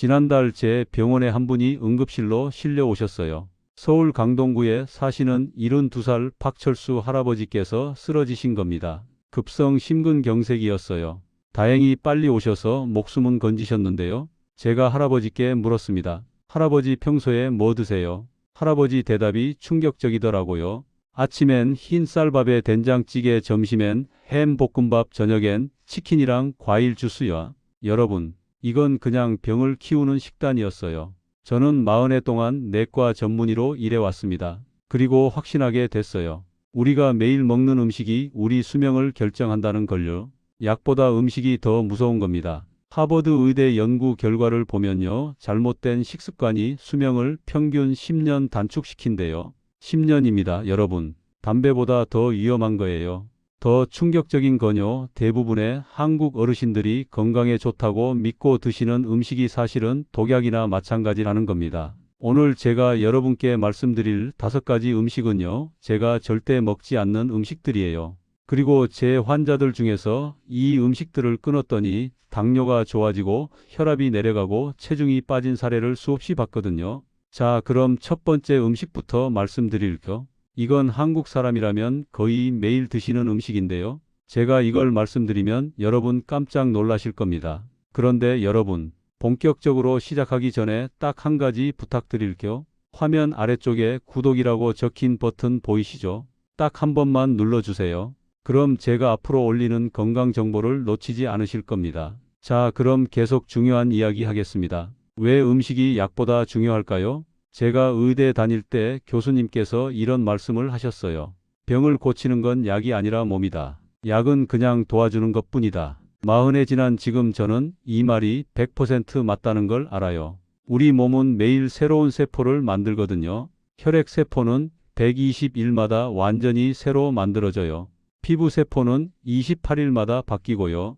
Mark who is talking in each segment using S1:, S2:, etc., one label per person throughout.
S1: 지난달 제 병원에 한 분이 응급실로 실려 오셨어요. 서울 강동구에 사시는 72살 박철수 할아버지께서 쓰러지신 겁니다. 급성 심근경색이었어요. 다행히 빨리 오셔서 목숨은 건지셨는데요. 제가 할아버지께 물었습니다. 할아버지 평소에 뭐 드세요? 할아버지 대답이 충격적이더라고요. 아침엔 흰 쌀밥에 된장찌개, 점심엔 햄 볶음밥, 저녁엔 치킨이랑 과일 주스야. 여러분, 이건 그냥 병을 키우는 식단이었어요. 저는 40해 동안 내과 전문의로 일해왔습니다. 그리고 확신하게 됐어요. 우리가 매일 먹는 음식이 우리 수명을 결정한다는 걸요. 약보다 음식이 더 무서운 겁니다. 하버드 의대 연구 결과를 보면요. 잘못된 식습관이 수명을 평균 10년 단축시킨대요. 10년입니다, 여러분. 담배보다 더 위험한 거예요. 더 충격적인 건요. 대부분의 한국 어르신들이 건강에 좋다고 믿고 드시는 음식이 사실은 독약이나 마찬가지라는 겁니다. 오늘 제가 여러분께 말씀드릴 다섯 가지 음식은요. 제가 절대 먹지 않는 음식들이에요. 그리고 제 환자들 중에서 이 음식들을 끊었더니 당뇨가 좋아지고 혈압이 내려가고 체중이 빠진 사례를 수없이 봤거든요. 자, 그럼 첫 번째 음식부터 말씀드릴게요. 이건 한국 사람이라면 거의 매일 드시는 음식인데요. 제가 이걸 말씀드리면 여러분 깜짝 놀라실 겁니다. 그런데 여러분, 본격적으로 시작하기 전에 딱 한 가지 부탁드릴게요. 화면 아래쪽에 구독이라고 적힌 버튼 보이시죠? 딱 한 번만 눌러주세요. 그럼 제가 앞으로 올리는 건강 정보를 놓치지 않으실 겁니다. 자, 그럼 계속 중요한 이야기 하겠습니다. 왜 음식이 약보다 중요할까요? 제가 의대 다닐 때 교수님께서 이런 말씀을 하셨어요. 병을 고치는 건 약이 아니라 몸이다. 약은 그냥 도와주는 것 뿐이다. 마흔에 지난 지금 저는 이 말이 100% 맞다는 걸 알아요. 우리 몸은 매일 새로운 세포를 만들거든요. 혈액세포는 120일마다 완전히 새로 만들어져요. 피부세포는 28일마다 바뀌고요.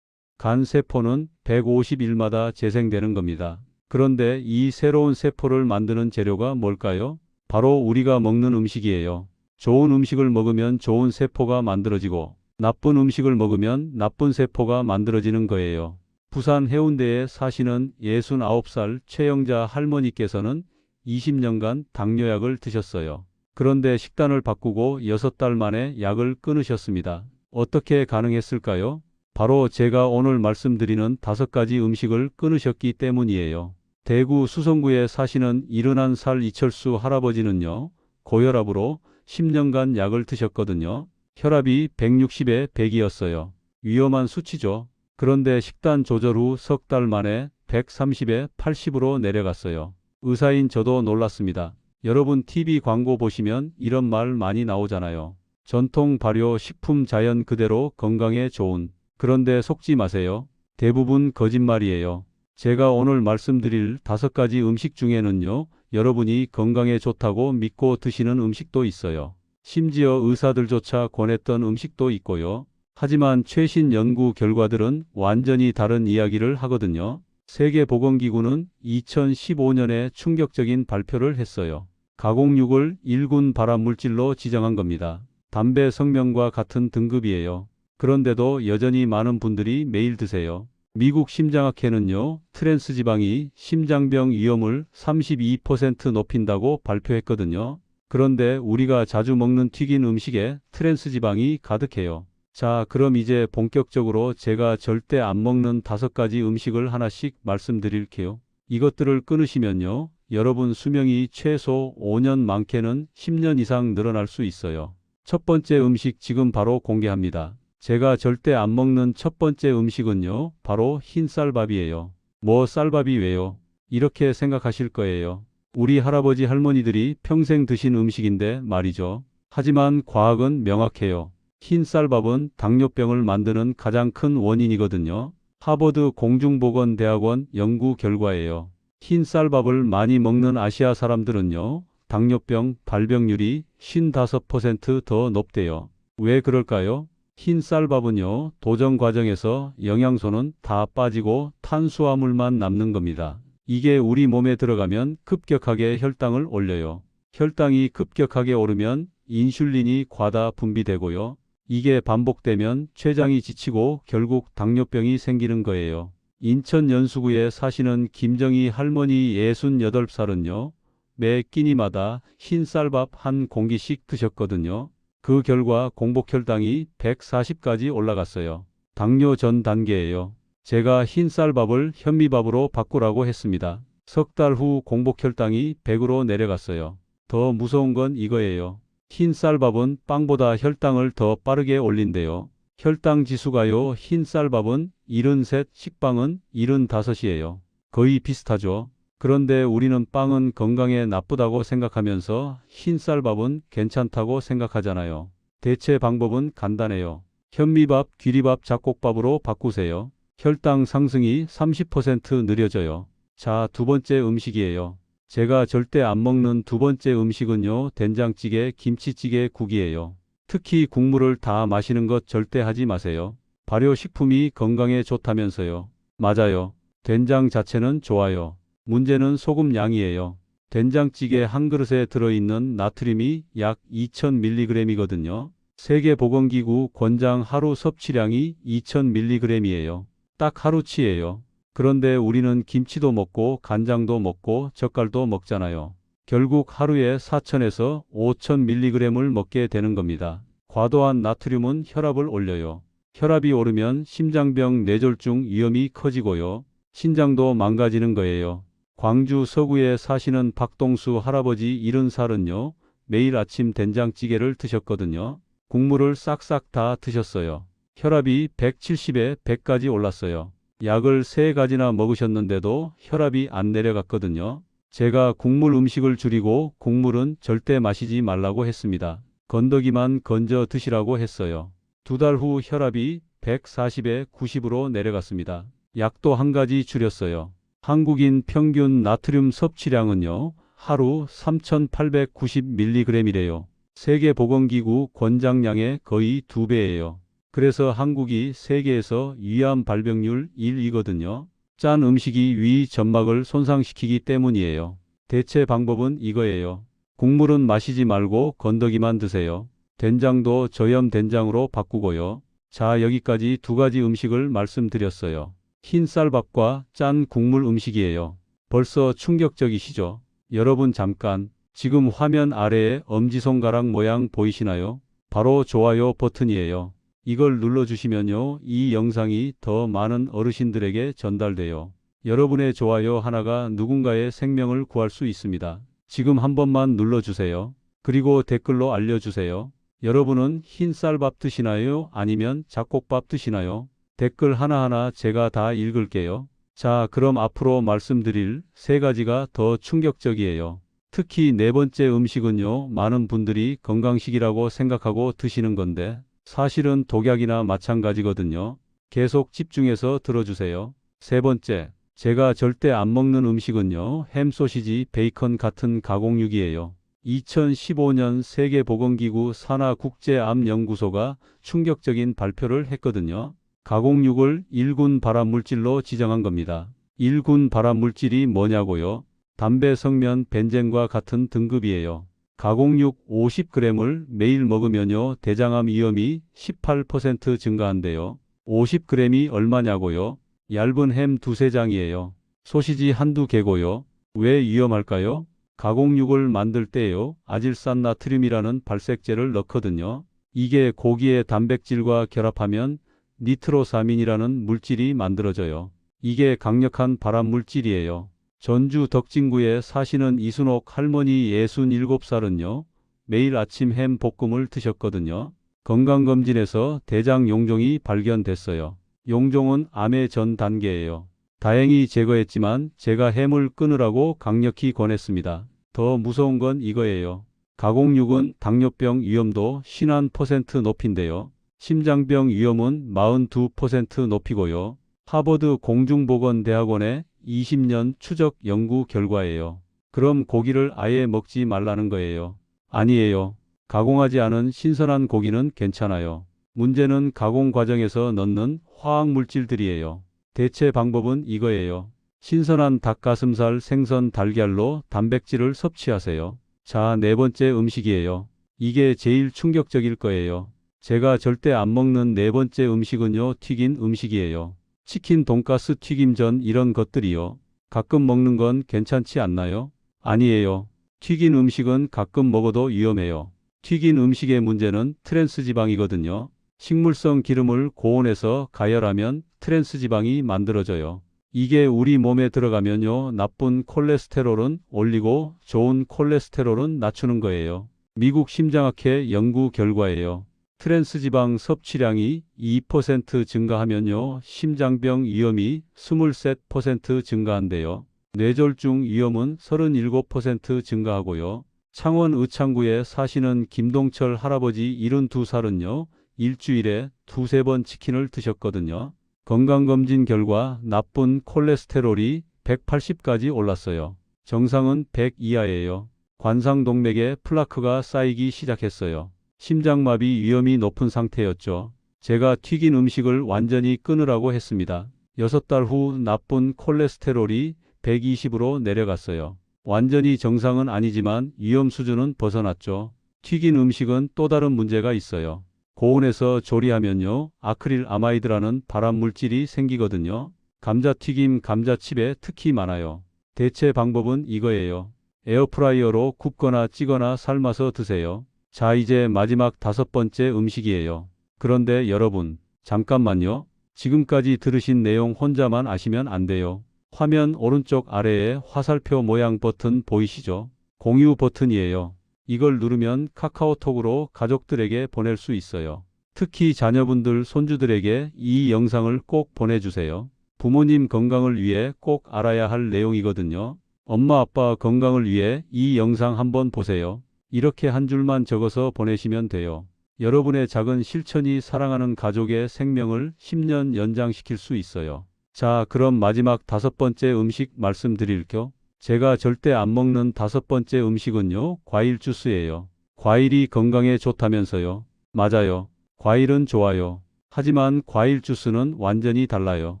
S1: 간세포는 150일마다 재생되는 겁니다. 그런데 이 새로운 세포를 만드는 재료가 뭘까요? 바로 우리가 먹는 음식이에요. 좋은 음식을 먹으면 좋은 세포가 만들어지고 나쁜 음식을 먹으면 나쁜 세포가 만들어지는 거예요. 부산 해운대에 사시는 69살 최영자 할머니께서는 20년간 당뇨약을 드셨어요. 그런데 식단을 바꾸고 6달 만에 약을 끊으셨습니다. 어떻게 가능했을까요? 바로 제가 오늘 말씀드리는 다섯 가지 음식을 끊으셨기 때문이에요. 대구 수성구에 사시는 71살 이철수 할아버지는요, 고혈압으로 10년간 약을 드셨거든요. 혈압이 160에 100이었어요. 위험한 수치죠. 그런데 식단 조절 후 석 달 만에 130에 80으로 내려갔어요. 의사인 저도 놀랐습니다. 여러분 TV 광고 보시면 이런 말 많이 나오잖아요. 전통 발효 식품 자연 그대로 건강에 좋은. 그런데 속지 마세요. 대부분 거짓말이에요. 제가 오늘 말씀드릴 다섯 가지 음식 중에는요, 여러분이 건강에 좋다고 믿고 드시는 음식도 있어요. 심지어 의사들조차 권했던 음식도 있고요. 하지만 최신 연구 결과들은 완전히 다른 이야기를 하거든요. 세계보건기구는 2015년에 충격적인 발표를 했어요. 가공육을 1군 발암물질로 지정한 겁니다. 담배 성명과 같은 등급이에요. 그런데도 여전히 많은 분들이 매일 드세요. 미국 심장학회는요, 트랜스 지방이 심장병 위험을 32% 높인다고 발표했거든요. 그런데 우리가 자주 먹는 튀긴 음식에 트랜스 지방이 가득해요. 자, 그럼 이제 본격적으로 제가 절대 안 먹는 다섯 가지 음식을 하나씩 말씀드릴게요. 이것들을 끊으시면요, 여러분 수명이 최소 5년 많게는 10년 이상 늘어날 수 있어요. 첫 번째 음식 지금 바로 공개합니다. 제가 절대 안 먹는 첫 번째 음식은요, 바로 흰 쌀밥이에요. 뭐 쌀밥이 왜요? 이렇게 생각하실 거예요. 우리 할아버지 할머니들이 평생 드신 음식인데 말이죠. 하지만 과학은 명확해요. 흰 쌀밥은 당뇨병을 만드는 가장 큰 원인이거든요. 하버드 공중보건대학원 연구 결과예요. 흰 쌀밥을 많이 먹는 아시아 사람들은요, 당뇨병 발병률이 55%더 높대요. 왜 그럴까요? 흰 쌀밥은요, 도정 과정에서 영양소는 다 빠지고 탄수화물만 남는 겁니다. 이게 우리 몸에 들어가면 급격하게 혈당을 올려요. 혈당이 급격하게 오르면 인슐린이 과다 분비되고요. 이게 반복되면 췌장이 지치고 결국 당뇨병이 생기는 거예요. 인천 연수구에 사시는 김정희 할머니 68살은요. 매 끼니마다 흰쌀밥 한 공기씩 드셨거든요. 그 결과 공복혈당이 140까지 올라갔어요. 당뇨 전 단계예요. 제가 흰쌀밥을 현미밥으로 바꾸라고 했습니다. 석 달 후 공복혈당이 100으로 내려갔어요. 더 무서운 건 이거예요. 흰쌀밥은 빵보다 혈당을 더 빠르게 올린대요. 혈당 지수가요. 흰쌀밥은 73, 식빵은 75이에요. 거의 비슷하죠. 그런데 우리는 빵은 건강에 나쁘다고 생각하면서 흰쌀밥은 괜찮다고 생각하잖아요. 대체 방법은 간단해요. 현미밥, 귀리밥, 잡곡밥으로 바꾸세요. 혈당 상승이 30% 느려져요. 자, 두 번째 음식이에요. 제가 절대 안 먹는 두 번째 음식은요, 된장찌개, 김치찌개, 국이에요. 특히 국물을 다 마시는 것 절대 하지 마세요. 발효식품이 건강에 좋다면서요. 맞아요. 된장 자체는 좋아요. 문제는 소금 양이에요. 된장찌개 한 그릇에 들어있는 나트륨이 약 2000mg이거든요. 세계보건기구 권장 하루 섭취량이 2000mg이에요. 딱 하루치예요. 그런데 우리는 김치도 먹고 간장도 먹고 젓갈도 먹잖아요. 결국 하루에 4천에서 5천 mg을 먹게 되는 겁니다. 과도한 나트륨은 혈압을 올려요. 혈압이 오르면 심장병 뇌졸중 위험이 커지고요. 신장도 망가지는 거예요. 광주 서구에 사시는 박동수 할아버지 70살은요. 매일 아침 된장찌개를 드셨거든요. 국물을 싹싹 다 드셨어요. 혈압이 170에 100까지 올랐어요. 약을 3가지나 먹으셨는데도 혈압이 안 내려갔거든요. 제가 국물 음식을 줄이고 국물은 절대 마시지 말라고 했습니다. 건더기만 건져 드시라고 했어요. 두 달 후 혈압이 140에 90으로 내려갔습니다. 약도 한 가지 줄였어요. 한국인 평균 나트륨 섭취량은요, 하루 3,890mg이래요. 세계보건기구 권장량의 거의 두 배예요. 그래서 한국이 세계에서 위암 발병률 1위거든요. 짠 음식이 위 점막을 손상시키기 때문이에요. 대체 방법은 이거예요. 국물은 마시지 말고 건더기만 드세요. 된장도 저염 된장으로 바꾸고요. 자, 여기까지 두 가지 음식을 말씀드렸어요. 흰 쌀밥과 짠 국물 음식이에요. 벌써 충격적이시죠? 여러분 잠깐 지금 화면 아래에 엄지손가락 모양 보이시나요? 바로 좋아요 버튼이에요. 이걸 눌러주시면요. 이 영상이 더 많은 어르신들에게 전달돼요. 여러분의 좋아요 하나가 누군가의 생명을 구할 수 있습니다. 지금 한 번만 눌러주세요. 그리고 댓글로 알려주세요. 여러분은 흰 쌀밥 드시나요? 아니면 잡곡밥 드시나요? 댓글 하나하나 제가 다 읽을게요. 자, 그럼 앞으로 말씀드릴 세 가지가 더 충격적이에요. 특히 네 번째 음식은요, 많은 분들이 건강식이라고 생각하고 드시는 건데, 사실은 독약이나 마찬가지거든요. 계속 집중해서 들어주세요. 세 번째, 제가 절대 안 먹는 음식은요, 햄, 소시지, 베이컨 같은 가공육이에요. 2015년 세계보건기구 산하국제암연구소가 충격적인 발표를 했거든요. 가공육을 1군 발암물질로 지정한 겁니다. 1군 발암물질이 뭐냐고요? 담배 성면 벤젠과 같은 등급이에요. 가공육 50g을 매일 먹으면요, 대장암 위험이 18% 증가한대요. 50g이 얼마냐고요? 얇은 햄 두세 장이에요. 소시지 한두 개고요. 왜 위험할까요? 가공육을 만들 때요, 아질산 나트륨이라는 발색제를 넣거든요. 이게 고기의 단백질과 결합하면 니트로사민이라는 물질이 만들어져요. 이게 강력한 발암 물질이에요. 전주 덕진구에 사시는 이순옥 할머니 67살은요, 매일 아침 햄 볶음을 드셨거든요. 건강검진에서 대장 용종이 발견됐어요. 용종은 암의 전 단계예요. 다행히 제거했지만 제가 햄을 끊으라고 강력히 권했습니다. 더 무서운 건 이거예요. 가공육은 당뇨병 위험도 51% 높인데요. 심장병 위험은 42% 높이고요. 하버드 공중보건대학원의 20년 추적 연구 결과예요. 그럼 고기를 아예 먹지 말라는 거예요. 아니에요. 가공하지 않은 신선한 고기는 괜찮아요. 문제는 가공 과정에서 넣는 화학 물질들이에요. 대체 방법은 이거예요. 신선한 닭가슴살, 생선, 달걀로 단백질을 섭취하세요. 자, 네 번째 음식이에요. 이게 제일 충격적일 거예요. 제가 절대 안 먹는 네 번째 음식은요, 튀긴 음식이에요. 치킨, 돈가스, 튀김전 이런 것들이요. 가끔 먹는 건 괜찮지 않나요? 아니에요. 튀긴 음식은 가끔 먹어도 위험해요. 튀긴 음식의 문제는 트랜스 지방이거든요. 식물성 기름을 고온에서 가열하면 트랜스 지방이 만들어져요. 이게 우리 몸에 들어가면요. 나쁜 콜레스테롤은 올리고 좋은 콜레스테롤은 낮추는 거예요. 미국 심장학회 연구 결과예요. 트랜스 지방 섭취량이 2% 증가하면요. 심장병 위험이 23% 증가한대요. 뇌졸중 위험은 37% 증가하고요. 창원 의창구에 사시는 김동철 할아버지 72살은요. 일주일에 두세 번 치킨을 드셨거든요. 건강검진 결과 나쁜 콜레스테롤이 180까지 올랐어요. 정상은 100 이하예요. 관상동맥에 플라크가 쌓이기 시작했어요. 심장마비 위험이 높은 상태였죠. 제가 튀긴 음식을 완전히 끊으라고 했습니다. 6달 후 나쁜 콜레스테롤이 120으로 내려갔어요. 완전히 정상은 아니지만 위험 수준은 벗어났죠. 튀긴 음식은 또 다른 문제가 있어요. 고온에서 조리하면요. 아크릴 아마이드라는 발암 물질이 생기거든요. 감자튀김, 감자칩에 특히 많아요. 대체 방법은 이거예요. 에어프라이어로 굽거나 찌거나 삶아서 드세요. 자, 이제 마지막 다섯 번째 음식이에요. 그런데 여러분, 잠깐만요. 지금까지 들으신 내용 혼자만 아시면 안 돼요. 화면 오른쪽 아래에 화살표 모양 버튼 보이시죠? 공유 버튼이에요. 이걸 누르면 카카오톡으로 가족들에게 보낼 수 있어요. 특히 자녀분들, 손주들에게 이 영상을 꼭 보내주세요. 부모님 건강을 위해 꼭 알아야 할 내용이거든요. 엄마 아빠 건강을 위해 이 영상 한번 보세요. 이렇게 한 줄만 적어서 보내시면 돼요. 여러분의 작은 실천이 사랑하는 가족의 생명을 10년 연장시킬 수 있어요. 자, 그럼 마지막 다섯 번째 음식 말씀드릴게요. 제가 절대 안 먹는 다섯 번째 음식은요, 과일 주스예요. 과일이 건강에 좋다면서요. 맞아요. 과일은 좋아요. 하지만 과일 주스는 완전히 달라요.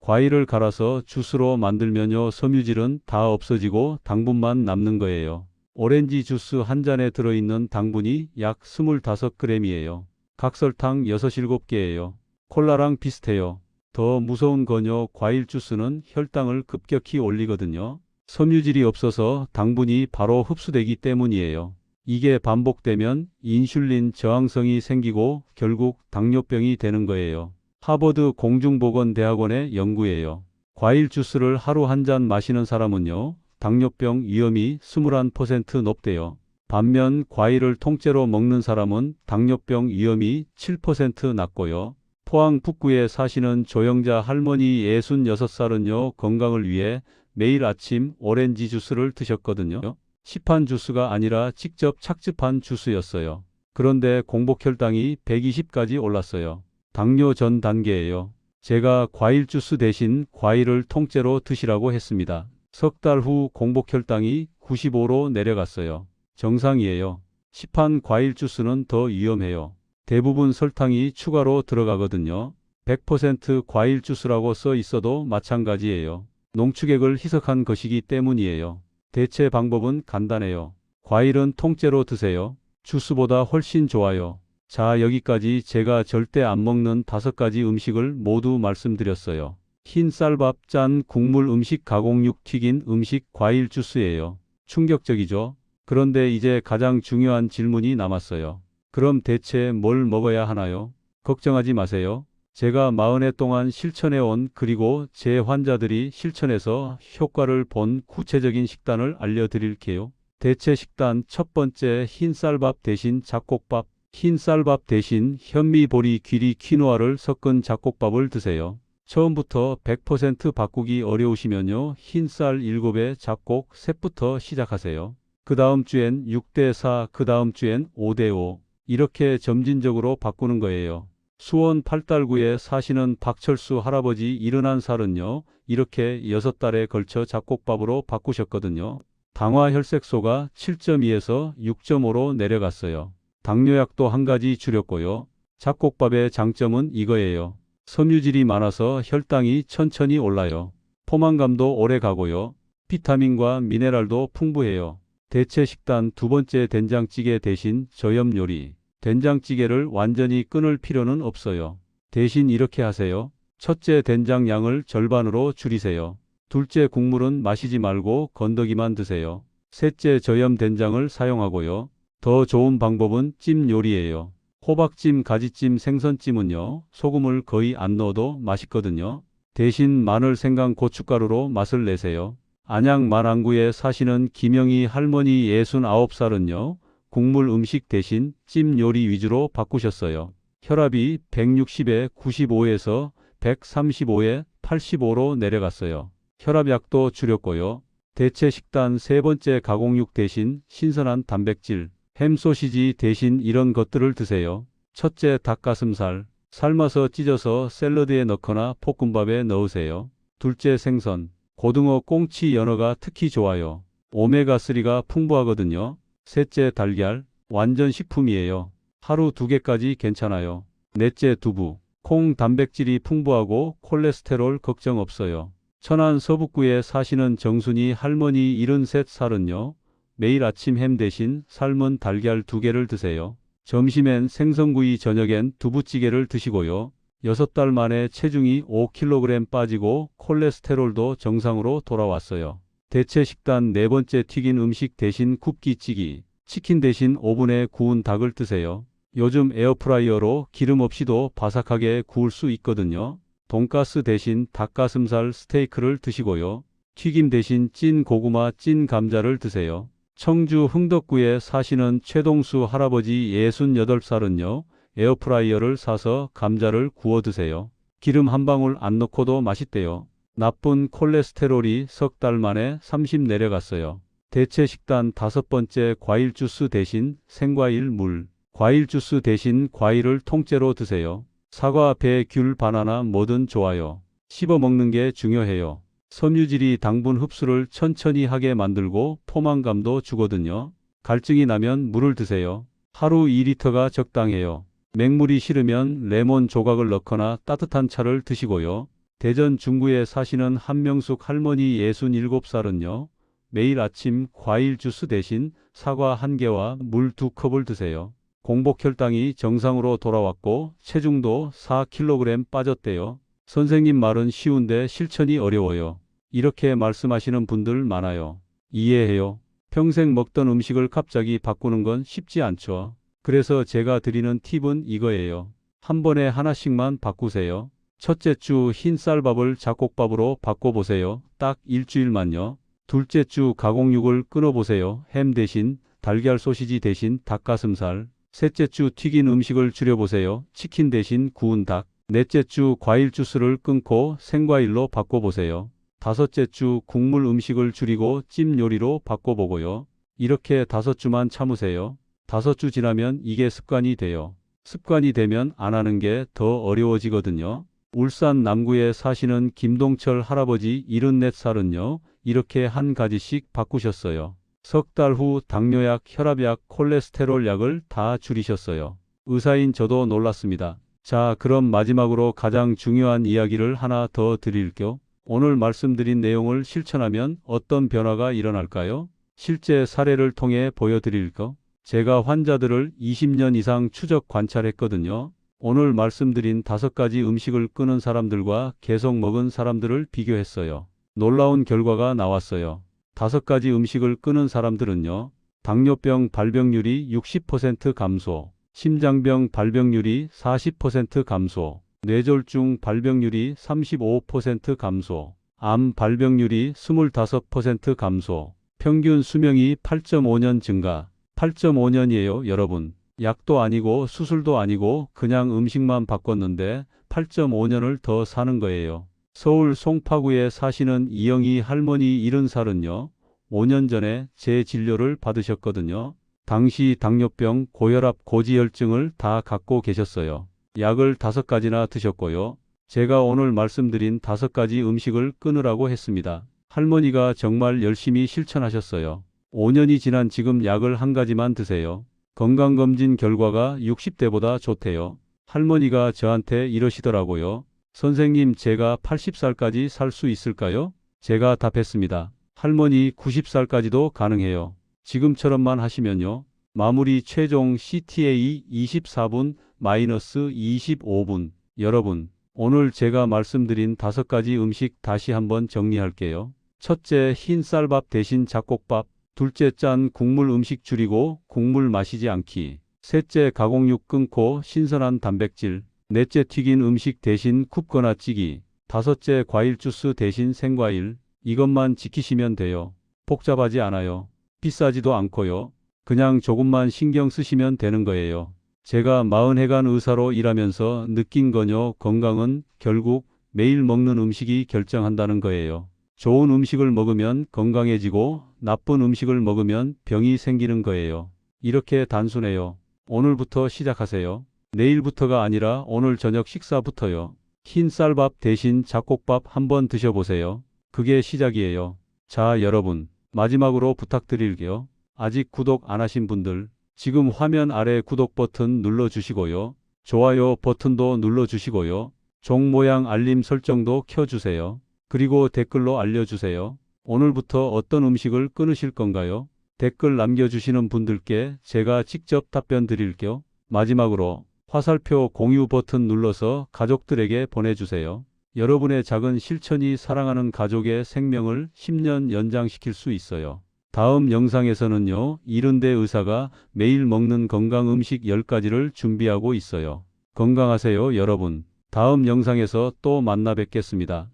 S1: 과일을 갈아서 주스로 만들면요, 섬유질은 다 없어지고 당분만 남는 거예요. 오렌지 주스 한 잔에 들어있는 당분이 약 25g이에요. 각설탕 6, 7개예요. 콜라랑 비슷해요. 더 무서운 건요, 과일 주스는 혈당을 급격히 올리거든요. 섬유질이 없어서 당분이 바로 흡수되기 때문이에요. 이게 반복되면 인슐린 저항성이 생기고 결국 당뇨병이 되는 거예요. 하버드 공중보건대학원의 연구예요. 과일 주스를 하루 한 잔 마시는 사람은요, 당뇨병 위험이 21% 높대요. 반면 과일을 통째로 먹는 사람은 당뇨병 위험이 7% 낮고요. 포항 북구에 사시는 조영자 할머니 66살은요, 건강을 위해 매일 아침 오렌지 주스를 드셨거든요. 시판 주스가 아니라 직접 착즙한 주스였어요. 그런데 공복혈당이 120까지 올랐어요. 당뇨 전 단계예요. 제가 과일 주스 대신 과일을 통째로 드시라고 했습니다. 석 달 후 공복혈당이 95로 내려갔어요. 정상이에요. 시판 과일 주스는 더 위험해요. 대부분 설탕이 추가로 들어가거든요. 100% 과일 주스라고 써 있어도 마찬가지예요. 농축액을 희석한 것이기 때문이에요. 대체 방법은 간단해요. 과일은 통째로 드세요. 주스보다 훨씬 좋아요. 자, 여기까지 제가 절대 안 먹는 다섯 가지 음식을 모두 말씀드렸어요. 흰 쌀밥, 짠, 국물 음식, 가공육, 튀긴 음식, 과일 주스예요. 충격적이죠? 그런데 이제 가장 중요한 질문이 남았어요. 그럼 대체 뭘 먹어야 하나요? 걱정하지 마세요. 제가 40해 동안 실천해온 그리고 제 환자들이 실천해서 효과를 본 구체적인 식단을 알려드릴게요. 대체 식단 첫 번째 흰 쌀밥 대신 잡곡밥 흰 쌀밥 대신 현미, 보리, 귀리, 키노아를 섞은 잡곡밥을 드세요. 처음부터 100% 바꾸기 어려우시면요. 흰쌀 7에 잡곡 셋부터 시작하세요. 그 다음 주엔 6대 4, 그 다음 주엔 5대 5. 이렇게 점진적으로 바꾸는 거예요. 수원 팔달구에 사시는 박철수 할아버지 71살은요. 이렇게 6달에 걸쳐 잡곡밥으로 바꾸셨거든요. 당화 혈색소가 7.2에서 6.5로 내려갔어요. 당뇨약도 한 가지 줄였고요. 잡곡밥의 장점은 이거예요. 섬유질이 많아서 혈당이 천천히 올라요. 포만감도 오래 가고요. 비타민과 미네랄도 풍부해요. 대체 식단 두 번째 된장찌개 대신 저염 요리. 된장찌개를 완전히 끊을 필요는 없어요. 대신 이렇게 하세요. 첫째 된장 양을 절반으로 줄이세요. 둘째 국물은 마시지 말고 건더기만 드세요. 셋째 저염 된장을 사용하고요. 더 좋은 방법은 찜 요리예요. 호박찜, 가지찜, 생선찜은요. 소금을 거의 안 넣어도 맛있거든요. 대신 마늘, 생강, 고춧가루로 맛을 내세요. 안양 만안구에 사시는 김영희 할머니 69살은요. 국물 음식 대신 찜 요리 위주로 바꾸셨어요. 혈압이 160에 95에서 135에 85로 내려갔어요. 혈압약도 줄였고요. 대체 식단 세 번째 가공육 대신 신선한 단백질, 햄 소시지 대신 이런 것들을 드세요. 첫째 닭가슴살, 삶아서 찢어서 샐러드에 넣거나 볶음밥에 넣으세요. 둘째 생선, 고등어, 꽁치, 연어가 특히 좋아요. 오메가3가 풍부하거든요. 셋째 달걀, 완전 식품이에요. 하루 두 개까지 괜찮아요. 넷째 두부, 콩 단백질이 풍부하고 콜레스테롤 걱정 없어요. 천안 서북구에 사시는 정순이 할머니 73살은요. 매일 아침 햄 대신 삶은 달걀 두 개를 드세요. 점심엔 생선구이, 저녁엔 두부찌개를 드시고요. 6달 만에 체중이 5kg 빠지고 콜레스테롤도 정상으로 돌아왔어요. 대체 식단 네 번째 튀긴 음식 대신 굽기찌기, 치킨 대신 오븐에 구운 닭을 드세요. 요즘 에어프라이어로 기름 없이도 바삭하게 구울 수 있거든요. 돈가스 대신 닭가슴살 스테이크를 드시고요. 튀김 대신 찐 고구마, 찐 감자를 드세요. 청주 흥덕구에 사시는 최동수 할아버지 68살은요. 에어프라이어를 사서 감자를 구워 드세요. 기름 한 방울 안 넣고도 맛있대요. 나쁜 콜레스테롤이 석 달 만에 30 내려갔어요. 대체 식단 다섯 번째 과일 주스 대신 생과일 물. 과일 주스 대신 과일을 통째로 드세요. 사과, 배, 귤, 바나나 뭐든 좋아요. 씹어 먹는 게 중요해요. 섬유질이 당분 흡수를 천천히 하게 만들고 포만감도 주거든요. 갈증이 나면 물을 드세요. 하루 2리터가 적당해요. 맹물이 싫으면 레몬 조각을 넣거나 따뜻한 차를 드시고요. 대전 중구에 사시는 한명숙 할머니 67살은요. 매일 아침 과일 주스 대신 사과 한 개와 물두 컵을 드세요. 공복 혈당이 정상으로 돌아왔고 체중도 4kg 빠졌대요. 선생님 말은 쉬운데 실천이 어려워요. 이렇게 말씀하시는 분들 많아요. 이해해요. 평생 먹던 음식을 갑자기 바꾸는 건 쉽지 않죠. 그래서 제가 드리는 팁은 이거예요. 한 번에 하나씩만 바꾸세요. 첫째 주 흰쌀밥을 잡곡밥으로 바꿔보세요. 딱 일주일만요. 둘째 주 가공육을 끊어보세요. 햄 대신 달걀 소시지 대신 닭가슴살. 셋째 주 튀긴 음식을 줄여보세요. 치킨 대신 구운 닭. 넷째 주 과일 주스를 끊고 생과일로 바꿔보세요. 다섯째 주 국물 음식을 줄이고 찜 요리로 바꿔보고요. 이렇게 다섯 주만 참으세요. 다섯 주 지나면 이게 습관이 돼요. 습관이 되면 안 하는 게 더 어려워지거든요. 울산 남구에 사시는 김동철 할아버지 74살은요. 이렇게 한 가지씩 바꾸셨어요. 석 달 후 당뇨약, 혈압약, 콜레스테롤 약을 다 줄이셨어요. 의사인 저도 놀랐습니다. 자, 그럼 마지막으로 가장 중요한 이야기를 하나 더 드릴게요. 오늘 말씀드린 내용을 실천하면 어떤 변화가 일어날까요? 실제 사례를 통해 보여드릴까? 제가 환자들을 20년 이상 추적 관찰했거든요. 오늘 말씀드린 다섯 가지 음식을 끊은 사람들과 계속 먹은 사람들을 비교했어요. 놀라운 결과가 나왔어요. 다섯 가지 음식을 끊은 사람들은요. 당뇨병 발병률이 60% 감소, 심장병 발병률이 40% 감소, 뇌졸중 발병률이 35% 감소, 암 발병률이 25% 감소, 평균 수명이 8.5년 증가, 8.5년이에요, 여러분. 약도 아니고 수술도 아니고 그냥 음식만 바꿨는데 8.5년을 더 사는 거예요. 서울 송파구에 사시는 이영희 할머니 70살은요. 5년 전에 제 진료를 받으셨거든요. 당시 당뇨병, 고혈압, 고지혈증을 다 갖고 계셨어요. 약을 다섯 가지나 드셨고요. 제가 오늘 말씀드린 다섯 가지 음식을 끊으라고 했습니다. 할머니가 정말 열심히 실천하셨어요. 5년이 지난 지금 약을 한 가지만 드세요. 건강검진 결과가 60대보다 좋대요. 할머니가 저한테 이러시더라고요. 선생님, 제가 80살까지 살 수 있을까요? 제가 답했습니다. 할머니 90살까지도 가능해요. 지금처럼만 하시면요. 마무리 최종 CTA 24분 마이너스 25분. 여러분, 오늘 제가 말씀드린 다섯 가지 음식 다시 한번 정리할게요. 첫째, 흰 쌀밥 대신 잡곡밥. 둘째, 짠 국물 음식 줄이고 국물 마시지 않기. 셋째, 가공육 끊고 신선한 단백질. 넷째, 튀긴 음식 대신 굽거나 찌기. 다섯째, 과일 주스 대신 생과일. 이것만 지키시면 돼요. 복잡하지 않아요. 비싸지도 않고요. 그냥 조금만 신경 쓰시면 되는 거예요. 제가 40해간 의사로 일하면서 느낀 거요. 건강은 결국 매일 먹는 음식이 결정한다는 거예요. 좋은 음식을 먹으면 건강해지고 나쁜 음식을 먹으면 병이 생기는 거예요. 이렇게 단순해요. 오늘부터 시작하세요. 내일부터가 아니라 오늘 저녁 식사부터요. 흰 쌀밥 대신 잡곡밥 한번 드셔보세요. 그게 시작이에요. 자, 여러분. 마지막으로 부탁드릴게요. 아직 구독 안 하신 분들, 지금 화면 아래 구독 버튼 눌러주시고요. 좋아요 버튼도 눌러주시고요. 종 모양 알림 설정도 켜주세요. 그리고 댓글로 알려주세요. 오늘부터 어떤 음식을 끊으실 건가요? 댓글 남겨주시는 분들께 제가 직접 답변 드릴게요. 마지막으로 화살표 공유 버튼 눌러서 가족들에게 보내주세요. 여러분의 작은 실천이 사랑하는 가족의 생명을 10년 연장시킬 수 있어요. 다음 영상에서는요, 이른대 의사가 매일 먹는 건강 음식 10가지를 준비하고 있어요. 건강하세요, 여러분. 다음 영상에서 또 만나 뵙겠습니다.